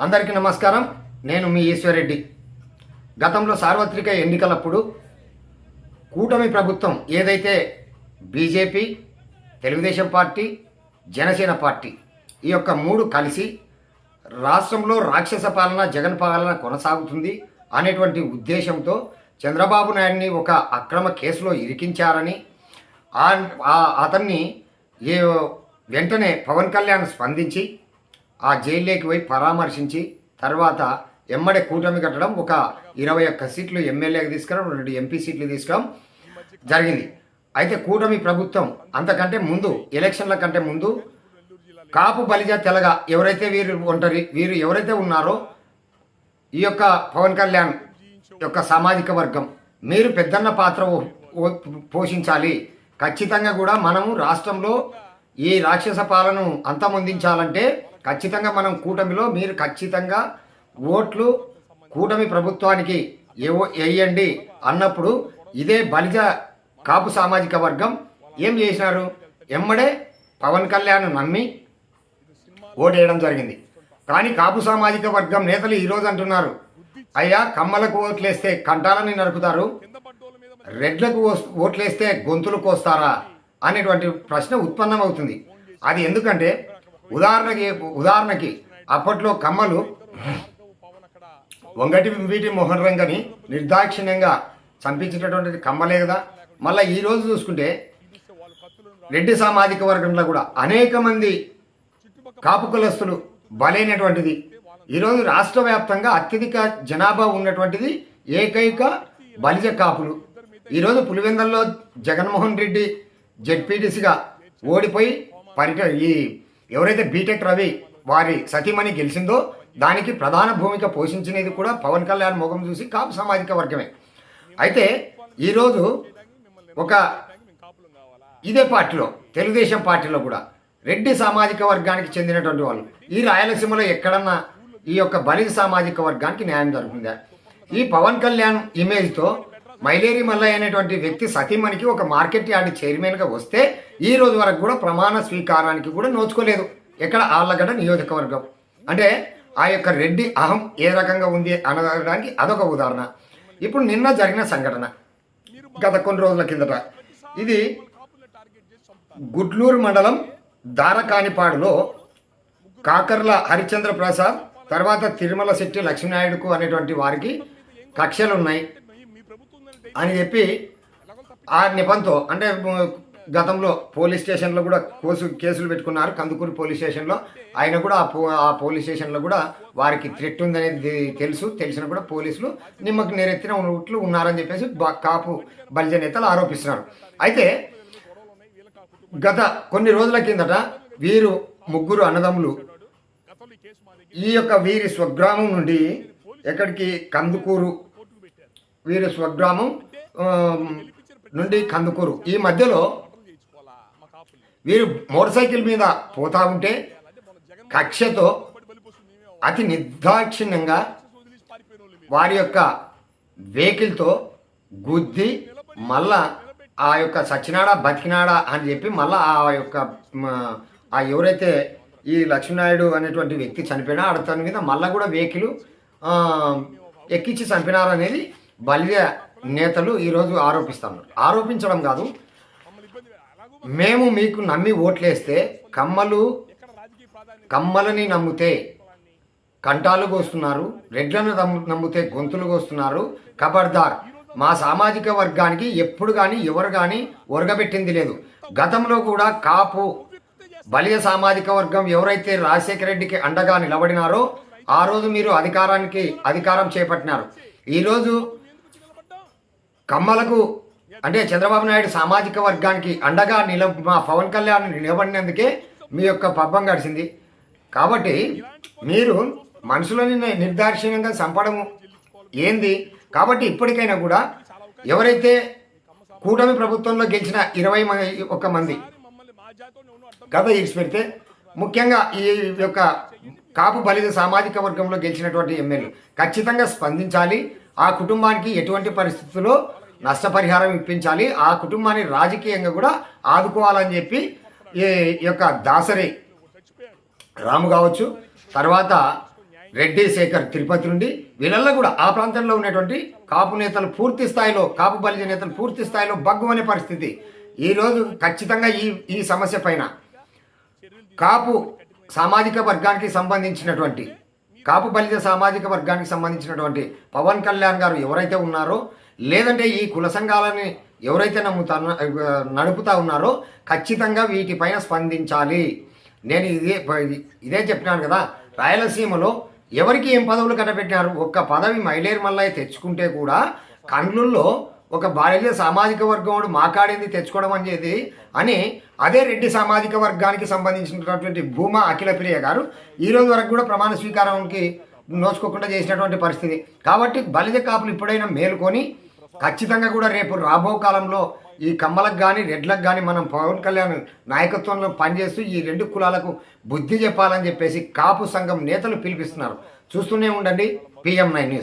అందరికీ నమస్కారం. నేను మీ ఈశ్వరెడ్డి. గతంలో సార్వత్రిక ఎన్నికలప్పుడు కూటమి ప్రభుత్వం ఏదైతే BJP Telugu Desam party Janasena party ఈ యొక్క మూడు కలిసి రాష్ట్రంలో రాక్షస పాలన జగన్ పాలన కొనసాగుతుంది అనేటువంటి ఉద్దేశంతో చంద్రబాబు నాయుడిని ఒక అక్రమ కేసులో ఇరికించారని ఆ- అతన్ని ఏ వెంటనే పవన్ కళ్యాణ్ స్పందించి ఆ జైల్లోకి పోయి పరామర్శించి తర్వాత ఎమ్మడే కూటమి కట్టడం ఒక ఇరవై ఒక్క సీట్లు ఎమ్మెల్యేకి తీసుకురావడం రెండు ఎంపీ సీట్లు తీసుకురావడం జరిగింది. అయితే కూటమి ప్రభుత్వం అంతకంటే ముందు ఎలక్షన్ల కంటే ముందు కాపు బలిజ తెలగ ఎవరైతే వీరు ఒంటరి వీరు ఎవరైతే ఉన్నారో ఈ యొక్క పవన్ కళ్యాణ్ యొక్క సామాజిక వర్గం మీరు పెద్దన్న పాత్ర పోషించాలి. ఖచ్చితంగా కూడా మనము రాష్ట్రంలో ఈ రాక్షస పాలను అంతమొందించాలంటే ఖచ్చితంగా మనం కూటమిలో మీరు ఖచ్చితంగా ఓట్లు కూటమి ప్రభుత్వానికి ఏవో వేయండి అన్నప్పుడు ఇదే బలిజ కాపు సామాజిక వర్గం ఏం చేసినారు? ఎమ్మడే పవన్ కళ్యాణ్ నమ్మి ఓటేయడం జరిగింది. కానీ కాపు సామాజిక వర్గం నేతలు ఈరోజు అంటున్నారు అయ్యా కమ్మలకు ఓట్లేస్తే కంటాలని నరుకుతారు రెడ్లకు ఓస్- ఓట్లేస్తే గొంతులు కోస్తారా? అనేటువంటి ప్రశ్న ఉత్పన్నమవుతుంది. అది ఎందుకంటే ఉదాహరణకి ఉదాహరణకి అప్పట్లో కమ్మలు వంగటి వీటి మోహన్ రంగని నిర్దాక్షిణ్యంగా చంపించినటువంటిది కమ్మలే కదా. మళ్ళీ ఈ రోజు చూసుకుంటే రెడ్డి సామాజిక వర్గంలో కూడా అనేక మంది కాపు కులస్తులు బలైనటువంటిది. ఈరోజు రాష్ట్ర వ్యాప్తంగా అత్యధిక జనాభా ఉన్నటువంటిది ఏకైక బలిజ కాపులు. ఈరోజు పులివెందల్లో జగన్మోహన్ రెడ్డి జెడ్పీటీసీగా ఓడిపోయి పరిట ఈ ఎవరైతే బీటెక్ రవి వారి సతీమణి గెలిచిందో దానికి ప్రధాన భూమిక పోషించినది కూడా పవన్ కళ్యాణ్ ముఖం చూసి కాపు సామాజిక వర్గమే. అయితే ఈరోజు ఒక ఇదే పార్టీలో తెలుగుదేశం పార్టీలో కూడా రెడ్డి సామాజిక వర్గానికి చెందినటువంటి వాళ్ళు ఈ రాయలసీమలో ఎక్కడన్నా ఈ యొక్క బలిజ సామాజిక వర్గానికి న్యాయం జరుగుతుందా? ఈ పవన్ కళ్యాణ్ ఇమేజ్తో మైలేరి మల్లయ్య అనేటువంటి వ్యక్తి సతీమణికి ఒక మార్కెట్ యార్డ్ చైర్మన్గా వస్తే ఈ రోజు వరకు కూడా ప్రమాణ స్వీకారానికి కూడా నోచుకోలేదు. ఎక్కడ? ఆళ్ళగడ్డ నియోజకవర్గం. అంటే ఆ యొక్క రెడ్డి అహం ఏ రకంగా ఉంది అనడానికి అదొక ఉదాహరణ. ఇప్పుడు నిన్న జరిగిన సంఘటన గత కొన్ని రోజుల కిందట. ఇది గుడ్లూరు మండలం దారకానిపాడులో కాకర్ల హరిచంద్ర ప్రసాద్ తర్వాత తిరుమల శెట్టి లక్ష్మీనాయుడుకు అనేటువంటి వారికి కక్షలు ఉన్నాయి అని చెప్పి ఆ నిపంతో అంటే గతంలో పోలీస్ స్టేషన్లో కూడా కోసు కేసులు పెట్టుకున్నారు కందుకూరు పోలీస్ స్టేషన్లో. ఆయన కూడా ఆ పో ఆ పోలీస్ స్టేషన్లో కూడా వారికి థ్రెట్ ఉందనేది తెలుసు. తెలిసిన కూడా పోలీసులు నిమ్మకు నేరెత్తిన ఉన్నట్లు ఉన్నారని చెప్పేసి బా- కాపు బలిజ నేతలు ఆరోపిస్తున్నారు. అయితే గత కొన్ని రోజుల కిందట వీరు ముగ్గురు అన్నదమ్ములు ఈ యొక్క వీరి స్వగ్రామం నుండి ఎక్కడికి కందుకూరు వీరి స్వగ్రామం నుండి కందుకూరు. ఈ మధ్యలో వీరు మోటార్ సైకిల్ మీద పోతా ఉంటే కక్షతో అతి నిర్దాక్షిణ్యంగా వారి యొక్క వెహికల్తో గుద్ది మళ్ళా ఆ యొక్క సచ్చినాడా బతికినాడా అని చెప్పి మళ్ళా ఆ యొక్క ఆ ఎవరైతే ఈ లక్ష్మీనాయుడు అనేటువంటి వ్యక్తి చనిపోయినా అతని మీద మళ్ళా కూడా వెహికల్ ఎక్కించి చంపినారనేది బల్య నేతలు ఈరోజు ఆరోపిస్తున్నారు. ఆరోపించడం కాదు మేము మీకు నమ్మి ఓట్లేస్తే కమ్మలు కమ్మలని నమ్మితే కంటాలు కోస్తున్నారు రెడ్లను నమ్ము- నమ్మితే గొంతులు కోస్తున్నారు. ఖబర్దార్ మా సామాజిక వర్గానికి ఎప్పుడు కానీ ఎవరు కానీ ఒరగబెట్టింది లేదు. గతంలో కూడా కాపు బలియ సామాజిక వర్గం ఎవరైతే రాజశేఖర రెడ్డికి అండగా నిలబడినారో ఆ రోజు మీరు అధికారానికి అధికారం చేపట్టినారు. ఈరోజు కమ్మలకు అంటే చంద్రబాబు నాయుడు సామాజిక వర్గానికి అండగా నిల మా పవన్ కళ్యాణ్ నిలబడినందుకే మీ యొక్క పబ్బం గడిచింది. కాబట్టి మీరు మనుషులని ని- నిర్దాక్షిణ్యంగా చంపడము ఏంది? కాబట్టి ఇప్పటికైనా కూడా ఎవరైతే కూటమి ప్రభుత్వంలో గెలిచిన ఇరవై మంది ఒక మంది కథ ఇడిచిపెడితే ముఖ్యంగా ఈ యొక్క కాపు బలిద సామాజిక వర్గంలో గెలిచినటువంటి ఎమ్మెల్యే ఖచ్చితంగా స్పందించాలి. ఆ కుటుంబానికి ఎటువంటి పరిస్థితుల్లో నష్టపరిహారం ఇప్పించాలి. ఆ కుటుంబాన్ని రాజకీయంగా కూడా ఆదుకోవాలని చెప్పి ఈ యొక్క దాసరి రాము కావచ్చు తర్వాత రెడ్డి శేఖర్ తిరుపతి నుండి వీళ్ళల్లో కూడా ఆ ప్రాంతంలో ఉన్నటువంటి కాపు నేతలు పూర్తి స్థాయిలో కాపు బలిజ నేతలు పూర్తి స్థాయిలో బగ్గుమనే పరిస్థితి. ఈరోజు ఖచ్చితంగా ఈ ఈ సమస్య పైన కాపు సామాజిక వర్గానికి సంబంధించినటువంటి కాపు బలిజ సామాజిక వర్గానికి సంబంధించినటువంటి పవన్ కళ్యాణ్ గారు ఎవరైతే ఉన్నారో లేదంటే ఈ కుల సంఘాలని ఎవరైతే నమ్ముతా నడుపుతా ఉన్నారో ఖచ్చితంగా వీటిపైన స్పందించాలి. నేను ఇదే ఇదే చెప్పినాను కదా రాయలసీమలో ఎవరికి ఏం పదవులు కట్టబెట్టినారు ఒక్క పదవి మైలేరు మల్లయ్య తెచ్చుకుంటే కూడా కండ్లుల్లో ఒక భారతీయ సామాజిక వర్గం మాకాడింది తెచ్చుకోవడం అనేది అని అదే రెడ్డి సామాజిక వర్గానికి సంబంధించినటువంటి భూమా అఖిలప్రియ గారు ఈ రోజు వరకు కూడా ప్రమాణ స్వీకారానికి నోచుకోకుండా చేసినటువంటి పరిస్థితి. కాబట్టి బలిజ కాపులు ఇప్పుడైనా మేలుకొని ఖచ్చితంగా కూడా రేపు రాబో కాలంలో ఈ కమ్మలకు కానీ రెడ్లకు కానీ మనం పవన్ కళ్యాణ్ నాయకత్వంలో పనిచేస్తూ ఈ రెండు కులాలకు బుద్ధి చెప్పాలని చెప్పేసి కాపు సంఘం నేతలు పిలిపిస్తున్నారు. చూస్తూనే ఉండండి పిఎం నైన్ న్యూస్.